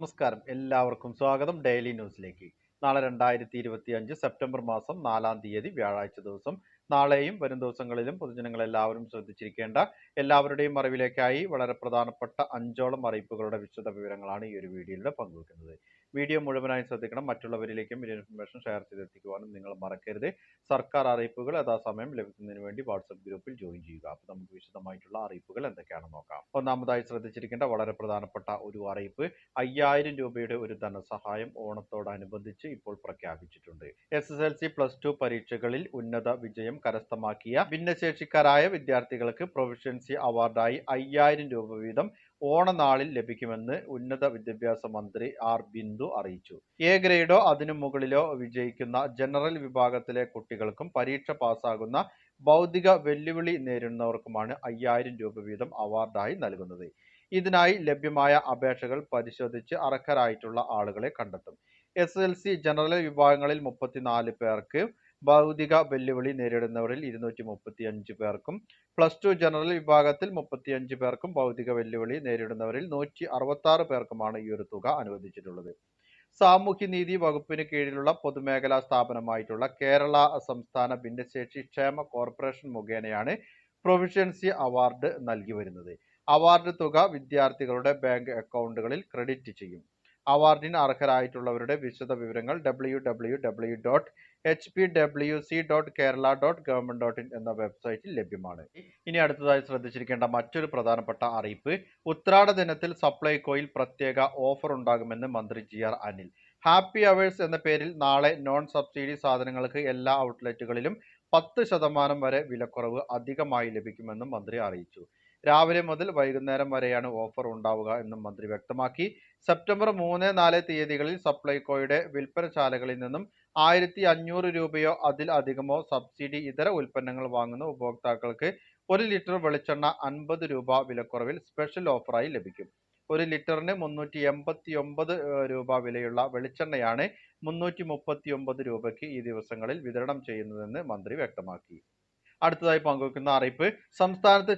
നമസ്കാരം. എല്ലാവർക്കും സ്വാഗതം ഡെയിലി ന്യൂസിലേക്ക്. നാളെ രണ്ടായിരത്തി ഇരുപത്തി അഞ്ച് സെപ്റ്റംബർ മാസം നാലാം തീയതി വ്യാഴാഴ്ച ദിവസം. നാളെയും വരും ദിവസങ്ങളിലും പൊതുജനങ്ങൾ എല്ലാവരും ശ്രദ്ധിച്ചിരിക്കേണ്ട എല്ലാവരുടെയും അറിവിലേക്കായി വളരെ പ്രധാനപ്പെട്ട അഞ്ചോളം അറിയിപ്പുകളുടെ വിശദ വിവരങ്ങളാണ് ഈ ഒരു വീഡിയോയിലൂടെ പങ്കുവെക്കുന്നത്. വീഡിയോ മുഴുവനായി ശ്രദ്ധിക്കണം. മറ്റുള്ളവരിലേക്കും ഈ ഇൻഫർമേഷൻ ഷെയർ ചെയ്തെത്തിക്കുവാനും നിങ്ങൾ മറക്കരുത്. സർക്കാർ അറിയിപ്പുകൾ യഥാസമയം ലഭിക്കുന്നതിന് വേണ്ടി വാട്സപ്പ് ഗ്രൂപ്പിൽ ജോയിൻ ചെയ്യുക. അപ്പോൾ നമുക്ക് വിശദമായിട്ടുള്ള അറിയിപ്പുകൾ എന്തൊക്കെയാണെന്ന് നോക്കാം. ഒന്നാമതായി ശ്രദ്ധിച്ചിരിക്കേണ്ട വളരെ പ്രധാനപ്പെട്ട ഒരു അറിയിപ്പ്. അയ്യായിരം രൂപയുടെ ഒരു ധനസഹായം ഓണത്തോടനുബന്ധിച്ച് ഇപ്പോൾ പ്രഖ്യാപിച്ചിട്ടുണ്ട്. S S L C plus two പരീക്ഷകളിൽ ഉന്നത വിജയം കരസ്ഥമാക്കിയ ഭിന്നശേഷിക്കാരായ വിദ്യാർത്ഥികൾക്ക് പ്രൊഫഷൻസി അവാർഡായി അയ്യായിരം രൂപ വീതം ഓണനാളിൽ ലഭിക്കുമെന്ന് ഉന്നത വിദ്യാഭ്യാസ മന്ത്രി ആർ ബിന്ദു അറിയിച്ചു. എ ഗ്രേഡോ അതിനു മുകളിലോ വിജയിക്കുന്ന ജനറൽ വിഭാഗത്തിലെ കുട്ടികൾക്കും പരീക്ഷ പാസ്സാകുന്ന ഭൗതിക വെല്ലുവിളി നേരിടുന്നവർക്കുമാണ് അയ്യായിരം രൂപ വീതം അവാർഡായി നൽകുന്നത്. ഇതിനായി ലഭ്യമായ അപേക്ഷകൾ പരിശോധിച്ച് അർഹരായിട്ടുള്ള ആളുകളെ കണ്ടെത്തും. എസ് എൽ സി ജനറൽ വിഭാഗങ്ങളിൽ മുപ്പത്തിനാല് പേർക്ക് ഭൗതിക വെല്ലുവിളി നേരിടുന്നവരിൽ ഇരുന്നൂറ്റി മുപ്പത്തി അഞ്ച് പേർക്കും പ്ലസ് ടു ജനറൽ വിഭാഗത്തിൽ മുപ്പത്തി അഞ്ച് പേർക്കും ഭൗതിക വെല്ലുവിളി നേരിടുന്നവരിൽ നൂറ്റി അറുപത്തി പേർക്കുമാണ് ഈ ഒരു തുക അനുവദിച്ചിട്ടുള്ളത്. സാമൂഹ്യനീതി വകുപ്പിന് കീഴിലുള്ള പൊതുമേഖലാ സ്ഥാപനമായിട്ടുള്ള കേരള സംസ്ഥാന ഭിന്നശേഷി ക്ഷേമ കോർപ്പറേഷൻ മുഖേനയാണ് പ്രൊവിഷ്യൻസി അവാർഡ് നൽകി വരുന്നത്. അവാർഡ് തുക വിദ്യാർത്ഥികളുടെ ബാങ്ക് അക്കൗണ്ടുകളിൽ ക്രെഡിറ്റ് ചെയ്യും. അവാർഡിന് അർഹരായിട്ടുള്ളവരുടെ വിശദ വിവരങ്ങൾ W W W dot H P W C dot Kerala dot government dot in എന്ന വെബ്സൈറ്റിൽ ലഭ്യമാണ്. ഇനി അടുത്തതായി ശ്രദ്ധിച്ചിരിക്കേണ്ട മറ്റൊരു പ്രധാനപ്പെട്ട അറിയിപ്പ് ഉത്രാട ദിനത്തിൽ സപ്ലൈകോയിൽ പ്രത്യേക ഓഫർ ഉണ്ടാകുമെന്ന് മന്ത്രി G R Anil. Happy hours എന്ന പേരിൽ നാളെ നോൺ സബ്സിഡി സാധനങ്ങൾക്ക് എല്ലാ ഔട്ട്ലെറ്റുകളിലും പത്ത് ശതമാനം വരെ വിലക്കുറവ് അധികമായി ലഭിക്കുമെന്നും മന്ത്രി അറിയിച്ചു. രാവിലെ മുതൽ വൈകുന്നേരം വരെയാണ് ഓഫർ ഉണ്ടാവുക എന്നും മന്ത്രി വ്യക്തമാക്കി. സെപ്റ്റംബർ മൂന്ന് നാല് തീയതികളിൽ സപ്ലൈകോയുടെ വിൽപ്പനശാലകളിൽ നിന്നും ആയിരത്തി അഞ്ഞൂറ് രൂപയോ അതിൽ അധികമോ സബ്സിഡി ഇതര ഉൽപ്പന്നങ്ങൾ വാങ്ങുന്ന ഉപഭോക്താക്കൾക്ക് ഒരു ലിറ്റർ വെളിച്ചെണ്ണ അൻപത് രൂപ വിലക്കുറവിൽ സ്പെഷ്യൽ ഓഫറായി ലഭിക്കും. ഒരു ലിറ്ററിന് മുന്നൂറ്റി എൺപത്തി ഒമ്പത് രൂപ വിലയുള്ള വെളിച്ചെണ്ണയാണ് മുന്നൂറ്റി മുപ്പത്തി ഒമ്പത് രൂപയ്ക്ക് ഈ ദിവസങ്ങളിൽ വിതരണം ചെയ്യുന്നതെന്ന് മന്ത്രി വ്യക്തമാക്കി. അടുത്തതായി പങ്കുവെക്കുന്ന അറിയിപ്പ് സംസ്ഥാനത്ത്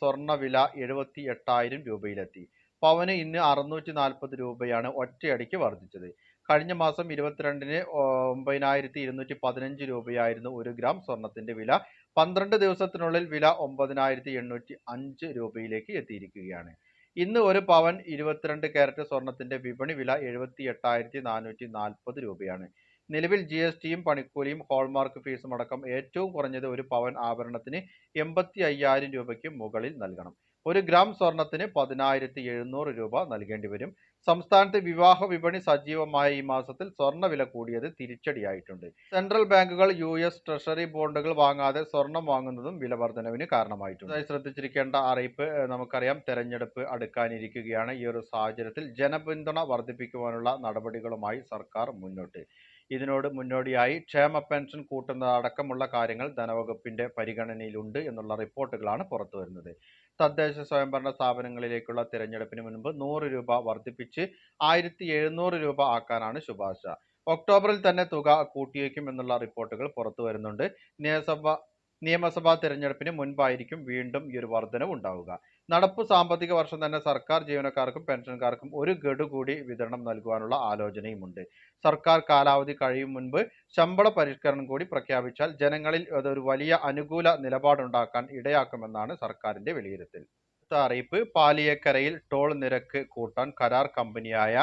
സ്വർണ വില എഴുപത്തി എട്ടായിരം രൂപയിലെത്തി. പവന് ഇന്ന് അറുന്നൂറ്റി നാൽപ്പത് രൂപയാണ് ഒറ്റയടിക്ക് വർദ്ധിച്ചത്. കഴിഞ്ഞ മാസം ഇരുപത്തിരണ്ടിന് ഒമ്പതിനായിരത്തി ഇരുന്നൂറ്റി പതിനഞ്ച് രൂപയായിരുന്നു ഒരു ഗ്രാം സ്വർണത്തിന്റെ വില. പന്ത്രണ്ട് ദിവസത്തിനുള്ളിൽ വില ഒമ്പതിനായിരത്തി എണ്ണൂറ്റി അഞ്ച് രൂപയിലേക്ക് എത്തിയിരിക്കുകയാണ്. ഇന്ന് ഒരു പവൻ ഇരുപത്തിരണ്ട് കാരറ്റ് സ്വർണത്തിന്റെ വിപണി വില എഴുപത്തി എട്ടായിരത്തി നാനൂറ്റി നാൽപ്പത് രൂപയാണ്. നിലവിൽ ജി എസ് ടിയും പണിക്കൂലിയും ഹോൾമാർക്ക് ഫീസും അടക്കം ഏറ്റവും കുറഞ്ഞത് ഒരു പവൻ ആഭരണത്തിന് എൺപത്തി അയ്യായിരം രൂപയ്ക്ക് മുകളിൽ നൽകണം. ഒരു ഗ്രാം സ്വർണത്തിന് പതിനായിരത്തി എഴുന്നൂറ് രൂപ നൽകേണ്ടി വരും. സംസ്ഥാനത്ത് വിവാഹ വിപണി സജീവമായ ഈ മാസത്തിൽ സ്വർണ വില കൂടിയത് തിരിച്ചടിയായിട്ടുണ്ട്. സെൻട്രൽ ബാങ്കുകൾ യു എസ് ട്രഷറി ബോണ്ടുകൾ വാങ്ങാതെ സ്വർണം വാങ്ങുന്നതും വില വർധനവിന് കാരണമായിട്ടുണ്ട് ശ്രദ്ധിച്ചിരിക്കേണ്ട അറിയിപ്പ് നമുക്കറിയാം തെരഞ്ഞെടുപ്പ് അടുക്കാനിരിക്കുകയാണ്. ഈ ഒരു സാഹചര്യത്തിൽ ജനപിന്തുണ വർദ്ധിപ്പിക്കുവാനുള്ള നടപടികളുമായി സർക്കാർ മുന്നോട്ട്. ഇതിനോട് മുന്നോടിയായി ക്ഷേമ പെൻഷൻ കൂട്ടുന്നതടക്കമുള്ള കാര്യങ്ങൾ ധനവകുപ്പിന്റെ പരിഗണനയിലുണ്ട് എന്നുള്ള റിപ്പോർട്ടുകളാണ് പുറത്തു വരുന്നത് തദ്ദേശ സ്വയംഭരണ സ്ഥാപനങ്ങളിലേക്കുള്ള തിരഞ്ഞെടുപ്പിന് മുൻപ് നൂറ് രൂപ വർദ്ധിപ്പിച്ച് ആയിരത്തി എഴുന്നൂറ് രൂപ ആക്കാനാണ് ശുപാർശ. ഒക്ടോബറിൽ തന്നെ തുക കൂട്ടിയേക്കും എന്നുള്ള റിപ്പോർട്ടുകൾ പുറത്തു വരുന്നുണ്ട് നിയമസഭ നിയമസഭാ തെരഞ്ഞെടുപ്പിന് മുൻപായിരിക്കും വീണ്ടും ഈ ഒരു വർധനവ് ഉണ്ടാവുക. നടപ്പ് സാമ്പത്തിക വർഷം തന്നെ സർക്കാർ ജീവനക്കാർക്കും പെൻഷൻകാർക്കും ഒരു ഗഡു കൂടി വിതരണം നൽകുവാനുള്ള ആലോചനയുമുണ്ട്. സർക്കാർ കാലാവധി കഴിയും മുൻപ് ശമ്പള പരിഷ്കരണം കൂടി പ്രഖ്യാപിച്ചാൽ ജനങ്ങളിൽ അതൊരു വലിയ അനുകൂല നിലപാടുണ്ടാക്കാൻ ഇടയാക്കുമെന്നാണ് സർക്കാരിന്റെ വിലയിരുത്തൽ. അറിയിപ്പ് പാലിയക്കരയിൽ ടോൾ നിരക്ക് കൂട്ടാൻ കരാർ കമ്പനിയായ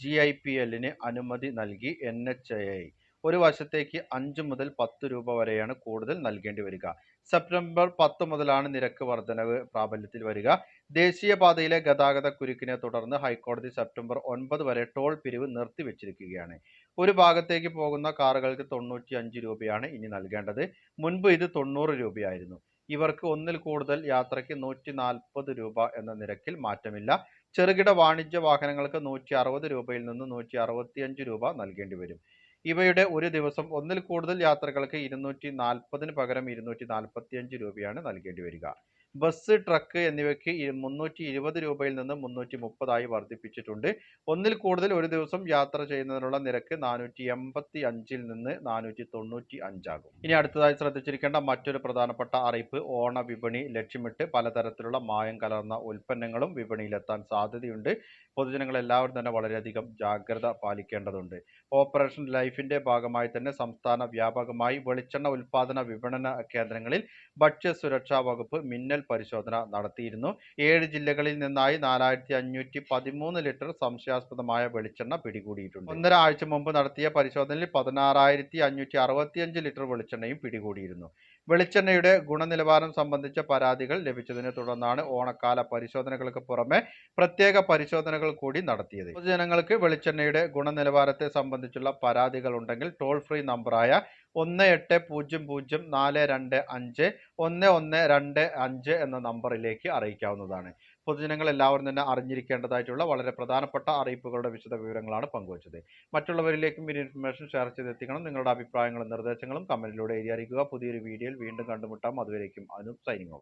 ജി ഐ പി എല്ലിന് അനുമതി നൽകി എൻ എച്ച് എ ഒരു വശത്തേക്ക് അഞ്ച് മുതൽ പത്ത് രൂപ വരെയാണ് കൂടുതൽ നൽകേണ്ടി വരിക. സെപ്റ്റംബർ പത്ത് മുതലാണ് നിരക്ക് വർധനവ് പ്രാബല്യത്തിൽ വരിക. ദേശീയപാതയിലെ ഗതാഗത കുരുക്കിനെ തുടർന്ന് ഹൈക്കോടതി സെപ്റ്റംബർ ഒൻപത് വരെ ടോൾ പിരിവ് നിർത്തിവെച്ചിരിക്കുകയാണ്. ഒരു ഭാഗത്തേക്ക് പോകുന്ന കാറുകൾക്ക് തൊണ്ണൂറ്റി അഞ്ച് രൂപയാണ് ഇനി നൽകേണ്ടത്. മുൻപ് ഇത് തൊണ്ണൂറ് രൂപയായിരുന്നു. ഇവർക്ക് ഒന്നിൽ കൂടുതൽ യാത്രയ്ക്ക് നൂറ്റി നാൽപ്പത് രൂപ എന്ന നിരക്കിൽ മാറ്റമില്ല. ചെറുകിട വാണിജ്യ വാഹനങ്ങൾക്ക് നൂറ്റി അറുപത് രൂപയിൽ നിന്ന് നൂറ്റി അറുപത്തിയഞ്ച് രൂപ നൽകേണ്ടി വരും. ഇവയുടെ ഒരു ദിവസം ഒന്നിൽ കൂടുതൽ യാത്രകൾക്ക് ഇരുന്നൂറ്റി നാൽപ്പതിന് പകരം ഇരുന്നൂറ്റി നാൽപ്പത്തിയഞ്ച് രൂപയാണ് നൽകേണ്ടി വരിക. ബസ് ട്രക്ക് എന്നിവയ്ക്ക് മുന്നൂറ്റി ഇരുപത് രൂപയിൽ നിന്ന് മുന്നൂറ്റി മുപ്പതായി വർദ്ധിപ്പിച്ചിട്ടുണ്ട്. ഒന്നിൽ കൂടുതൽ ഒരു ദിവസം യാത്ര ചെയ്യുന്നതിനുള്ള നിരക്ക് നാനൂറ്റി എൺപത്തി അഞ്ചിൽ നിന്ന് നാനൂറ്റി തൊണ്ണൂറ്റി അഞ്ചാകും ഇനി അടുത്തതായി ശ്രദ്ധിച്ചിരിക്കേണ്ട മറ്റൊരു പ്രധാനപ്പെട്ട അറിയിപ്പ് ഓണ വിപണി ലക്ഷ്യമിട്ട് പലതരത്തിലുള്ള മായം കലർന്ന ഉൽപ്പന്നങ്ങളും വിപണിയിലെത്താൻ സാധ്യതയുണ്ട്. പൊതുജനങ്ങൾ എല്ലാവരും തന്നെ വളരെയധികം ജാഗ്രത പാലിക്കേണ്ടതുണ്ട്. ഓപ്പറേഷൻ ലൈഫിന്റെ ഭാഗമായി തന്നെ സംസ്ഥാന വ്യാപകമായി വെളിച്ചെണ്ണ ഉൽപ്പാദന വിപണന കേന്ദ്രങ്ങളിൽ ഭക്ഷ്യ സുരക്ഷാ വകുപ്പ് മിന്നൽ പരിശോധന നടത്തിയിരുന്നു. ഏഴ് ജില്ലകളിൽ നിന്നായി നാലായിരത്തി അഞ്ഞൂറ്റി പതിമൂന്ന് ലിറ്റർ സംശയാസ്പദമായ വെളിച്ചെണ്ണ പിടികൂടിയിട്ടുണ്ട്. ഒന്നര ആഴ്ച മുമ്പ് നടത്തിയ പരിശോധനയിൽ പതിനാറായിരത്തി അഞ്ഞൂറ്റി അറുപത്തിയഞ്ച് ലിറ്റർ വെളിച്ചെണ്ണയും പിടികൂടിയിരുന്നു. വെളിച്ചെണ്ണയുടെ ഗുണനിലവാരം സംബന്ധിച്ച പരാതികൾ ലഭിച്ചതിനെ തുടർന്നാണ് ഓണക്കാല പരിശോധനകൾക്ക് പുറമെ പ്രത്യേക പരിശോധനകൾ കൂടി നടത്തിയത്. പൊതുജനങ്ങൾക്ക് വെളിച്ചെണ്ണയുടെ ഗുണനിലവാരത്തെ സംബന്ധിച്ചുള്ള പരാതികൾ ഉണ്ടെങ്കിൽ ടോൾ ഫ്രീ നമ്പറായ ഒന്ന് എട്ട് പൂജ്യം പൂജ്യം നാല് രണ്ട് അഞ്ച് ഒന്ന് ഒന്ന് രണ്ട് അഞ്ച് എന്ന നമ്പറിലേക്ക് അറിയിക്കാവുന്നതാണ്. പൊതുജനങ്ങൾ എല്ലാവരും തന്നെ അറിഞ്ഞിരിക്കേണ്ടതായിട്ടുള്ള വളരെ പ്രധാനപ്പെട്ട അറിയിപ്പുകളുടെ വിശദ വിവരങ്ങളാണ് പങ്കുവച്ചത്. മറ്റുള്ളവരിലേക്കും ഈ ഇൻഫർമേഷൻ ഷെയർ ചെയ്തെത്തിക്കണം. നിങ്ങളുടെ അഭിപ്രായങ്ങളും നിർദ്ദേശങ്ങളും കമന്റിലൂടെ എഴുതി അറിയിക്കുക. പുതിയൊരു വീഡിയോയിൽ വീണ്ടും കണ്ടുമുട്ടാം. അതുവരേക്കും അനു സൈനിങ്